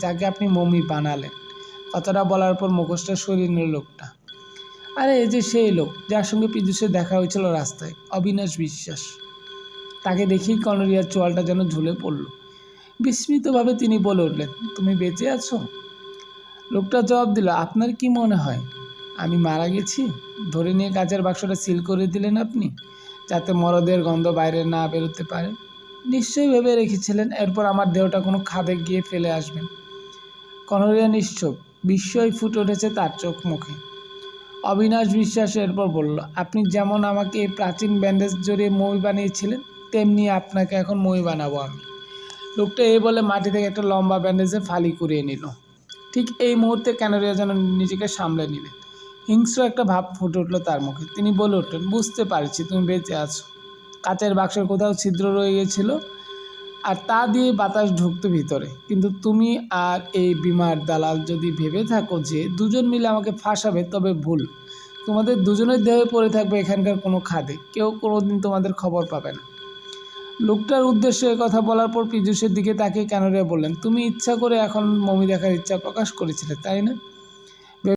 যাকে আপনি মমি বানালেন। কথাটা বলার পর মুখোশটা সরিয়ে নিল লোকটা। আরে, এই যে সেই লোক, যার সঙ্গে পীযুষের দেখা হয়েছিল রাস্তায়, অবিনাশ বিশ্বাস। তাকে দেখেই কনরিয়ার চোয়ালটা যেন ঝুলে পড়ল। বিস্মিতভাবে তিনি বলে উঠলেন, তুমি বেঁচে আছো? লোকটা জবাব দিল, আপনার কি মনে হয়? আমি মারা গেছি? ধরে নিয়ে কাচের বাক্সটা সিল করে দিলেন আপনি, যাতে মরদের গন্ধ বাইরে না বেরোতে পারে? নিশ্চয়ই ভেবে রেখেছিলেন, এরপর আমার দেহটা কোনো খাদে গিয়ে ফেলে আসবেন। কনরিয়া নিশ্চুপ। বিস্ময় ফুটে উঠেছে তার চোখ মুখে। অবিনাশ বিশ্বাস এরপর বলল, আপনি যেমন আমাকে এই প্রাচীন ব্যান্ডেজ জড়িয়ে মই বানিয়েছিলেন, তেমনি আপনাকে এখন মই বানাবো আমি। লোকটা এই বলে মাটি থেকে একটা লম্বা ব্যান্ডেজে ফালি কুড়িয়ে নিল। ঠিক এই মুহূর্তে ক্যানোরিয়া যেন নিজেকে সামলে নিলেন হিংস্র একটা ভাব ফুটে উঠল তার মুখে। তিনি বলে উঠলেন, বুঝতে পারছি, তুমি বেঁচে আছো। কাচের বাক্সের কোথাও ছিদ্র রয়ে গেছিল আর তা দিয়ে বাতাস ঢুকতো ভিতরে। কিন্তু তুমি আর এই বিমার দালাল যদি ভেবে থাকো যে দুজন মিলে আমাকে ফাঁসাবে, তবে ভুল। তোমাদের দুজনের দেহে পড়ে থাকবে এখানকার কোনো খাদে। কেউ কোনো দিন তোমাদের খবর পাবে না। লোকটার উদ্দেশ্যে কথা বলার পর পীযুষের দিকে তাকিয়ে ক্যানোরিয়া বললেন, তুমি ইচ্ছা করে এখন মমি দেখার ইচ্ছা প্রকাশ করেছিলে, তাই না?